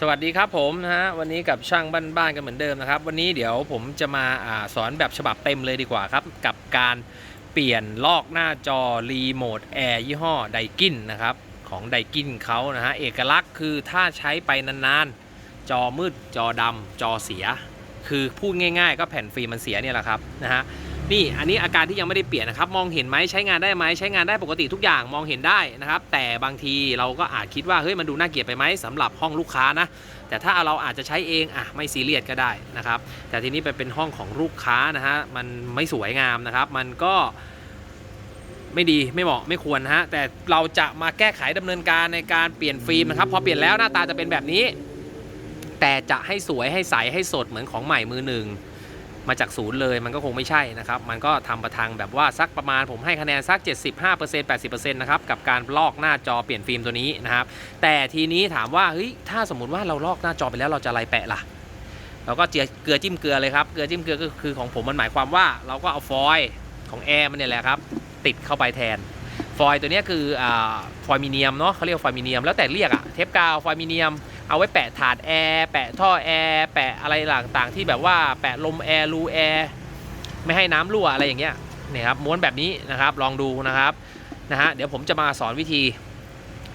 สวัสดีครับผมนะฮะวันนี้กับช่างบ้านๆกันเหมือนเดิมนะครับ วันนี้เดี๋ยวผมจะมาอาสอนแบบฉบับเต็มเลยดีกว่าครับ กับการเปลี่ยนลอกหน้าจอรีโมทแอร์ยี่ห้อไดกินนะครับ ของไดกินเขานะฮะเอกลักษณ์คือถ้าใช้ไปนานๆ จอมืดจอดำจอเสีย คือพูดง่าย ๆ ก็แผ่นฟิล์มมันเสียเนี่ยแหละครับนะฮะ นี่อันนี้อาการที่ยังไม่ได้เปลี่ยนนะครับ มองเห็นไหมใช้งานได้ไหมใช้งานได้ปกติทุกอย่างมองเห็นได้นะครับ แต่บางทีเราก็อาจคิดว่าเฮ้ยมันดูน่าเกลียดไปไหมสำหรับห้องลูกค้านะ แต่ถ้าเราอาจจะใช้เองอะไม่ซีเรียสก็ได้นะครับ แต่ทีนี้ไปเป็นห้องของลูกค้านะฮะมันไม่สวยงามนะครับ มันก็ไม่ดีไม่เหมาะไม่ควรฮะแต่เราจะมาแก้ไขดำเนินการในการเปลี่ยนฟิล์มนะครับพอเปลี่ยนแล้วหน้าตาจะเป็นแบบนี้ แต่จะให้สวยให้ใสให้สดเหมือนของใหม่มือหนึ่ง มาจากศูนย์เลยมันก็คงไม่ใช่นะครับ มันก็ทำประทังแบบว่าสักประมาณผมให้คะแนนสัก 75% 80%นะครับกับการลอกหน้าจอเปลี่ยนฟิล์มตัวนี้นะครับ แต่ทีนี้ถามว่าเฮ้ยถ้าสมมติว่าเราลอกหน้าจอไปแล้วเราจะอะไรแปะล่ะเราก็เจียเกลือจิ้มเกลือเลยครับเกลือจิ้มเกลือก็คือของผมมันหมายความว่าเราก็เอาฟอยล์ของแอร์มันเนี่ยแหละครับติดเข้าไปแทนฟอยล์ตัวนี้คืออฟอยล์มิเนียมเนาะเขาเรียกฟอยล์มิเนียมแล้วแต่เรียกอะเทปกาวฟอยล์มิเนียม เอาไว้แปะถาดแอร์แปะท่อแอร์แปะอะไรต่างๆ ที่แบบว่าแปะลมแอร์รูแอร์ไม่ให้น้ำรั่วอะไรอย่างเงี้ยเนี่ยครับม้วนแบบนี้นะครับลองดูนะครับนะฮะเดี๋ยวผมจะมาสอนวิธี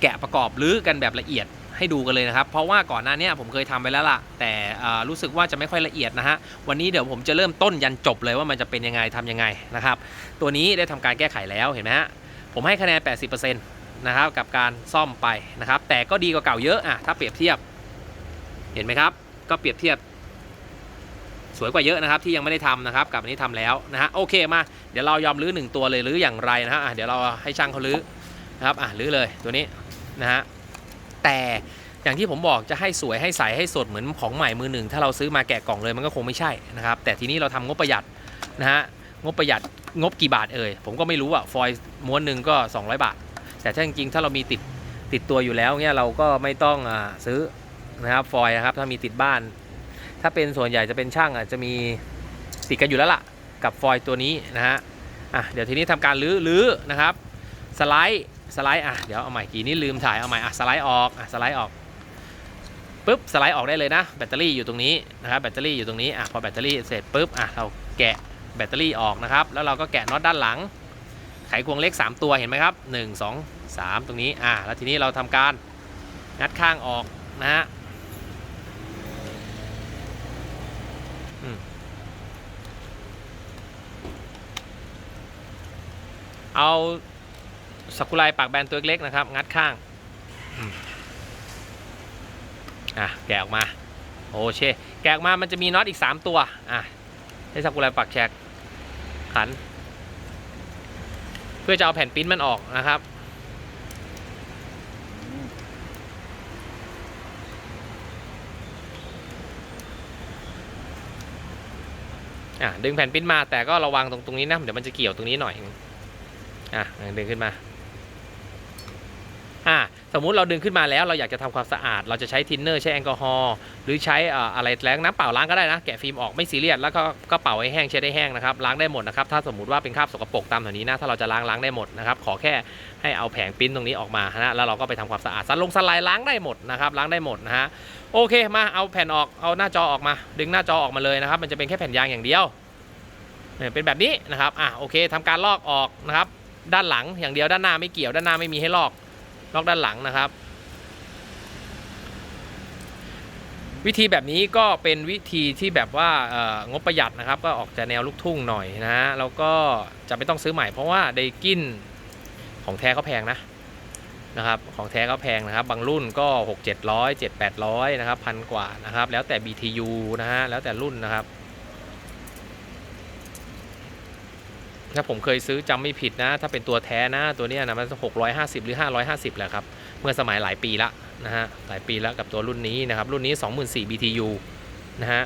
แกะประกอบหรือกันแบบละเอียดให้ดูกันเลยนะครับ เพราะว่าก่อนหน้านี้ผมเคยทำไปแล้วล่ะ แต่อ่ารู้สึกว่าจะไม่ค่อยละเอียดนะฮะ วันนี้เดี๋ยวผมจะเริ่มต้นยันจบเลยว่ามันจะเป็นยังไงทำยังไงนะครับ ตัวนี้ได้ทำการแก้ไขแล้วเห็นไหมฮะ ผมให้คะแนน 80%น นะครับกับการซ่อมไปนะครับ แต่ก็ดีกว่าเก่าเยอะอะถ้าเปรียบเทียบ เห็นไหมครับ ก็เปรียบเทียบ สวยกว่าเยอะนะครับ ที่ยังไม่ได้ทำนะครับ กับอันนี้ทำแล้วนะฮะโอเคมาเดี๋ยวเรายอมรื้อหนึ่งตัวเลยหรืออย่างไรนะฮะเดี๋ยวเราให้ช่างเขารื้อนะครับอะรื้อเลยตัวนี้นะฮะแต่อย่างที่ผมบอกจะให้สวยให้ใสให้สดเหมือนของใหม่มือหนึ่งถ้าเราซื้อมาแกะกล่องเลยมันก็คงไม่ใช่นะครับ แต่ทีนี้เราทำงบประหยัดนะฮะงบประหยัดงบกี่บาทเอ่ยผมก็ไม่รู้อะฟอยล์ม้วนหนึ่งก็ 200 บาท แต่ถ้าจริงๆถ้าเรามีติดติดตัวอยู่แล้วเนี่ยเราก็ไม่ต้องอซื้อนะครับฟอยล์นะครับถ้ามีติดบ้าน ถ้าเป็นส่วนใหญ่จะเป็นช่างอะจะมีติดกันอยู่แล้วล่ะ กับฟอยล์ตัวนี้นะฮะอะเดี๋ยวทีนี้ทำการลื้อลื้อนะครับสไลด์สไลด์อะเดี๋ยวเอาใหม่กี่นี้ลืมถ่ายเอาใหม่อะสไลด์ออกอะสไลด์ออกปุ๊บสไลด์ออกได้เลยนะแบตเตอรี่อยู่ตรงนี้นะครับแบตเตอรี่อยู่ตรงนี้อะพอแบตเตอรี่เสร็จปุ๊บอะเราแกะแบตเตอรี่ออกนะครับแล้วเราก็แกะน็อตด้านหลัง ไขควงเล็ก3ตัวเห็นไหมครับ 1 2 3 ตรงนี้อะแล้วทีนี้เราทำการงัดข้างออกนะฮะเอาสักุไลปากแบนตัวเล็กๆนะครับ งัดข้างอะแกะออกมาโอเคแกะออกมามันจะมีน็อตอีก 3 ตัวอะให้สักุไลปักแชกขัน เพื่อจะเอาแผ่นปิ้นมันออกนะครับ อะดึงแผ่นปิ้นมาแต่ก็ระวังตรงตรงนี้นะเดี๋ยวมันจะเกี่ยวตรงนี้หน่อยอะดึงขึ้นมา สมมุติเราดึงขึ้นมาแล้วเราอยากจะทำความสะอาด เราจะใช้ทินเนอร์ใช้แอลกอฮอล์หรือใช้อะไรแล้งน้ำเปล่าล้างก็ได้นะ แกะฟิล์มออกไม่ซีเรียสแล้วก็ก็เป่าให้แห้งใช้ได้แห้งนะครับล้างได้หมดนะครับถ้าสมมติว่าเป็นคราบสกปรกตามแถวนี้นะถ้าเราจะล้างล้างได้หมดนะครับขอแค่ให้เอาแผงปิ้นตรงนี้ออกมานะแล้วเราก็ไปทำความสะอาดสันลงสไลด์ล้างได้หมดนะครับล้างได้หมดนะฮะโอเคมาเอาแผ่นออกเอาหน้าจอออกมา ดึงหน้าจอออกมาเลยนะครับมันจะเป็นแค่แผ่นยางอย่างเดียวเป็นแบบนี้นะครับอะโอเคทำการลอกออกนะครับด้านหลังอย่างเดียวด้านหน้าไม่เกี่ยวด้านหน้าไม่มีให้ลอก ลอกด้านหลังนะครับ วิธีแบบนี้ก็เป็นวิธีที่แบบว่างบประหยัดนะครับ ก็ออกจะแนวลูกทุ่งหน่อยนะฮะแล้วก็จะไม่ต้องซื้อใหม่เพราะว่าไดกินของแท้เขาแพงนะนะครับของแท้เขาแพงนะครับ บางรุ่นก็ 6 700 7 800 นะครับพันกว่านะครับ แล้วแต่ BTU นะฮะแล้วแต่รุ่นนะครับ ถ้าผมเคยซื้อจำไม่ผิดนะ ถ้าเป็นตัวแท้นะตัวนี้นะมันหกร้อยห้าสิบหรือห้าร้อยห้าสิบแหละครับ เมื่อสมัยหลายปีละนะฮะหลายปีแล้วกับตัวรุ่นนี้นะครับ รุ่นนี้24,000 BTU นะฮะ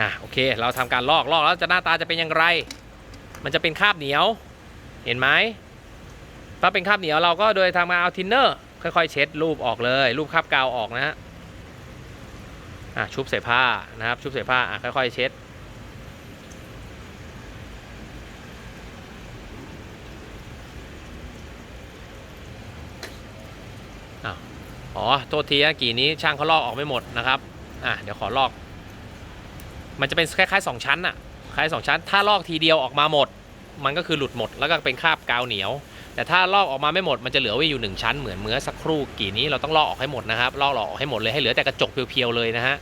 อะโอเค เราทำการลอกลอกแล้วจะหน้าตาจะเป็นอย่างไร มันจะเป็นคาบเหนียว เห็นไหมถ้าเป็นคาบเหนียวเราก็โดยทำมาเอาทินเนอร์ค่อยๆ เช็ดรูปออกเลย รูปคาบกาวออกนะฮะอะชุบใส่ผ้านะครับ ชุบใส่ผ้าอะค่อยๆ เช็ด อ อ้าว อ๋อ โทษทีนะกี่นี้ช่างเขาลอกออกไม่หมดนะครับ อะ เดี๋ยวขอลอก มันจะเป็นคล้ายๆสองชั้นอะคล้ายสองชั้น ถ้าลอกทีเดียวออกมาหมด มันก็คือหลุดหมด แล้วก็เป็นคราบกาวเหนียว แต่ถ้าลอกออกมาไม่หมด มันจะเหลือไว้อยู่หนึ่งชั้นเหมือนเมื่อสักครู่กี่นี้เราต้องลอกออกให้หมดนะครับ ลอกออกให้หมดเลยให้เหลือแต่กระจกเพียวๆเลยนะฮะ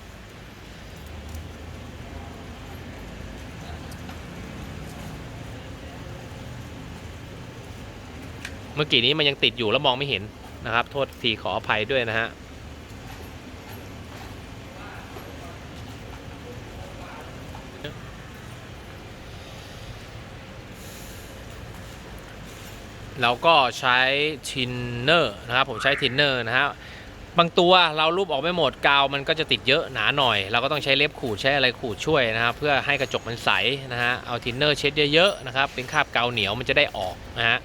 เมื่อกี้นี้มันยังติดอยู่แล้วมองไม่เห็น นะครับ โทษทีขออภัยด้วยนะฮะเราก็ใช้ทินเนอร์นะครับ ผมใช้ทินเนอร์นะฮะบางตัวเรารูปออกไม่หมดกาวมันก็จะติดเยอะหนาหน่อย เราก็ต้องใช้เล็บขูดใช้อะไรขูดช่วยนะครับ เพื่อให้กระจกมันใสนะฮะเอาทินเนอร์เช็ดเยอะๆนะครับเป็นคราบกาวเหนียวมันจะได้ออกนะฮะ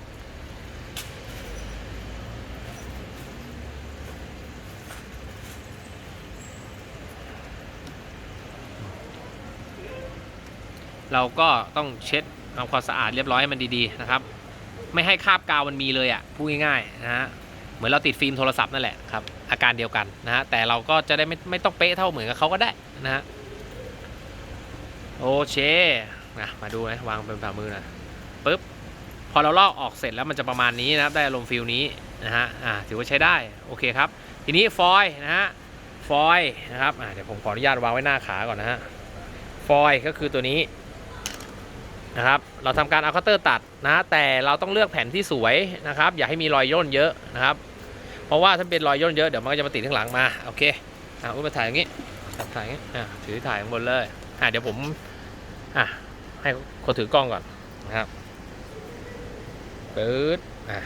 เราก็ต้องเช็ดทำความสะอาดเรียบร้อยให้มันดีๆนะครับ ไม่ให้คราบกาวมันมีเลยอะพูดง่ายๆนะฮะเหมือนเราติดฟิล์มโทรศัพท์นั่นแหละครับอาการเดียวกันนะฮะแต่เราก็จะได้ไม่ไม่ต้องเป๊ะเท่าเหมือนกับเขาก็ได้นะฮะโอเคนะมาดูนะวางเป็นฝ่ามือนะปึ๊บพอเราลอกออกเสร็จแล้วมันจะประมาณนี้นะครับได้อารมณ์ฟิลนี้นะฮะอ่าถือว่าใช้ได้โอเคครับ ทีนี้ฟอยนะฮะฟอยนะครับอ่าเดี๋ยวผมขออนุญาตวางไว้หน้าขาก่อนนะฮะฟอยก็คือตัวนี้ นะครับ เราทำการเอาคัตเตอร์ตัดนะแต่เราต้องเลือกแผ่นที่สวยนะครับ อย่าให้มีรอยย่นเยอะนะครับ เพราะว่าถ้าเป็นรอยย่นเยอะเดี๋ยวมันก็จะมาติดข้างหลังมาโอเคอะอุ้ยมาถ่ายอย่างนี้ถ่ายอย่างนี้อะถือถ่ายข้างบนเลยอะเดี๋ยวผมอะให้คนถือกล้องก่อนนะครับปึ๊ดอะ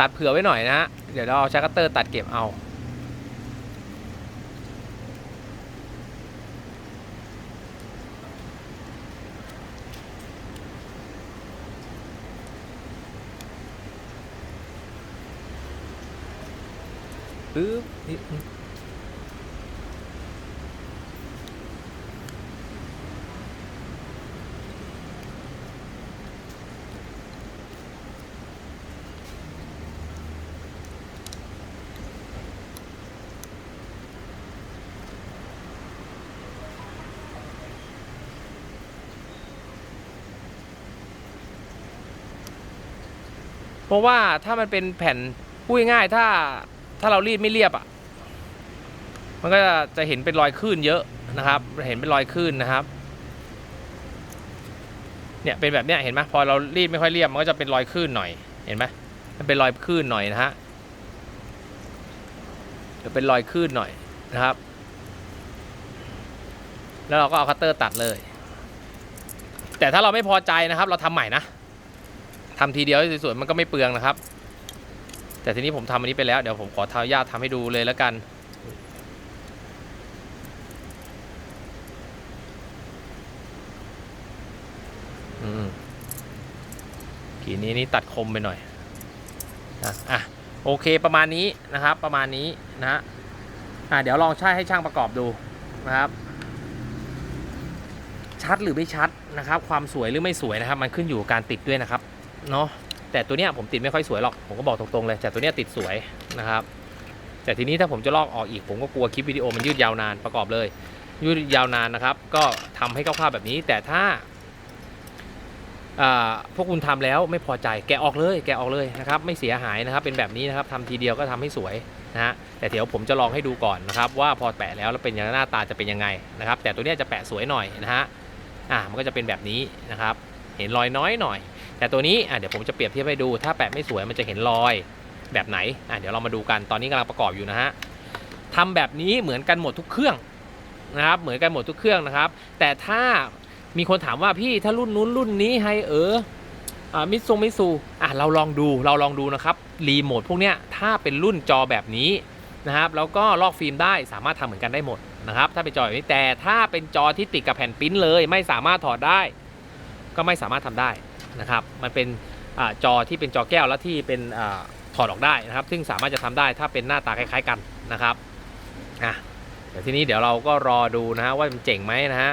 ตัดเผื่อไว้หน่อยนะฮะ เดี๋ยวเราเอาใช้คัตเตอร์ตัดเก็บเอา ปึ๊บนิดนึงเพราะว่าถ้ามันเป็นแผ่นพูดง่ายๆถ้า ถ้าเรารีดไม่เรียบอะ มันก็จะเห็นเป็นรอยคลื่นเยอะนะครับ เห็นเป็นรอยคลื่นนะครับ เนี่ยเป็นแบบเนี้ยเห็นไหมพอเรารีดไม่ค่อยเรียบมันก็จะเป็นรอยคลื่นหน่อย เห็นไหมมันเป็นรอยคลื่นหน่อยนะฮะจะเป็นรอยคลื่นหน่อยนะครับ แล้วเราก็เอาคัตเตอร์ตัดเลย แต่ถ้าเราไม่พอใจนะครับ เราทำใหม่นะทำทีเดียวสวยๆมันก็ไม่เปลืองนะครับ แต่ทีนี้ผมทำอันนี้ไปแล้วเดี๋ยวผมขอทายาททำให้ดูเลยแล้วกัน อืมขีนี้นี่ตัดคมไปหน่อยนะอะโอเคประมาณนี้นะครับ ประมาณนี้นะฮะอะเดี๋ยวลองใช้ให้ช่างประกอบดูนะครับ ชัดหรือไม่ชัดนะครับ ความสวยหรือไม่สวยนะครับ มันขึ้นอยู่กับการติดด้วยนะครับ เนาะ แต่ตัวเนี้ยผมติดไม่ค่อยสวยหรอก ผมก็บอกตรงๆเลย แต่ตัวเนี้ยติดสวยนะครับ แต่ทีนี้ถ้าผมจะลอกออกอีก ผมก็กลัวคลิปวิดีโอมันยืดยาวนานประกอบเลย ยืดยาวนานนะครับ ก็ทำให้คร่าวๆแบบนี้ แต่ถ้าพวกคุณทำแล้วไม่พอใจแกะออกเลยแกะออกเลยนะครับไม่เสียหายนะครับเป็นแบบนี้นะครับทำทีเดียวก็ทำให้สวยนะฮะแต่เดี๋ยวผมจะลองให้ดูก่อนนะครับว่าพอแปะแล้วแล้วเป็นยังไงหน้าตาจะเป็นยังไงนะครับแต่ตัวเนี้ยจะแปะสวยหน่อยนะฮะอ่ามันก็จะเป็นแบบนี้นะครับ เห็นรอยน้อยหน่อย แต่ตัวนี้เดี๋ยวผมจะเปรียบเทียบให้ดูถ้าแปะไม่สวยมันจะเห็นรอยแบบไหนเดี๋ยวเรามาดูกันตอนนี้กำลังประกอบอยู่นะฮะทำแบบนี้เหมือนกันหมดทุกเครื่องนะครับเหมือนกันหมดทุกเครื่องนะครับ แต่ถ้ามีคนถามว่าพี่ถ้ารุ่นนู้นรุ่นนี้ไฮเออมิซูมิซูอะเราลองดูเราลองดูนะครับรีโมทพวกเนี้ยถ้าเป็นรุ่นจอแบบนี้นะครับแล้วก็ลอกฟิล์มได้สามารถทำเหมือนกันได้หมดนะครับถ้าเป็นจอแบบนี้แต่ถ้าเป็นจอที่ติดกับแผ่นปิ้นเลย ไม่สามารถถอดได้ ก็ไม่สามารถทำได้ นะครับ มันเป็นอจอที่เป็นจอแก้วแล้วที่เป็นอถอดออกได้นะครับ ซึ่งสามารถจะทำได้ถ้าเป็นหน้าตาคล้าย ๆกันนะครับอะเดี๋ยวทีนี้เดี๋ยวเราก็รอดูนะฮะว่ามันเจ๋งไหมนะฮะ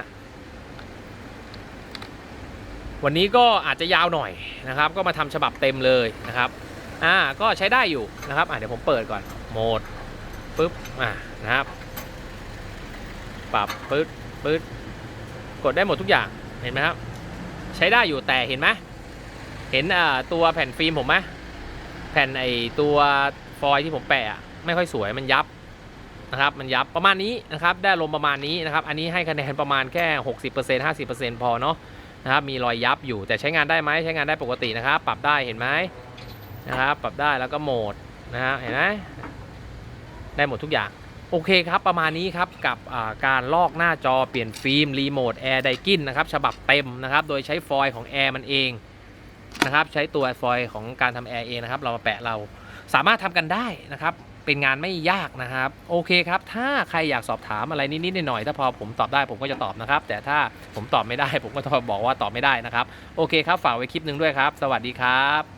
วันนี้ก็อาจจะยาวหน่อยนะครับ ก็มาทำฉบับเต็มเลยนะครับอ่าก็ใช้ได้อยู่นะครับอ่าเดี๋ยวผมเปิดก่อนโหมดปึ๊บอ่านะครับปรับปึ๊ดปึ๊ดกดได้หมดทุกอย่างเห็นไหมครับ ใช้ได้อยู่แต่เห็นไหมเห็นตัวแผ่นฟิล์มผมไหมแผ่นไอตัวฟอยที่ผมแปะไม่ค่อยสวยมันยับนะครับ มันยับประมาณนี้นะครับ ได้ลมประมาณนี้นะครับ อันนี้ให้คะแนนประมาณแค่ 60% 50%พอเนาะนะครับ มีรอยยับอยู่แต่ใช้งานได้ไหมใช้งานได้ปกตินะครับ ปรับได้เห็นไหมนะครับ ปรับได้แล้วก็โหมดนะฮะเห็นไหมได้หมดทุกอย่าง โอเคครับ ประมาณนี้ครับ กับการลอกหน้าจอเปลี่ยนฟิล์มรีโมทแอร์ไดกินนะครับฉบับเต็มนะครับ โดยใช้ฟอยล์ของแอร์มันเองนะครับใช้ตัวฟอยล์ของการทำแอร์เองนะครับ เรามาแปะเราสามารถทำกันได้นะครับ เป็นงานไม่ยากนะครับ โอเคครับ ถ้าใครอยากสอบถามอะไรนิดๆหน่อยๆถ้าพอผมตอบได้ผมก็จะตอบนะครับ แต่ถ้าผมตอบไม่ได้ ผมก็ต้องบอกว่าตอบไม่ได้นะครับ โอเคครับฝากไว้คลิปหนึ่งด้วยครับ สวัสดีครับ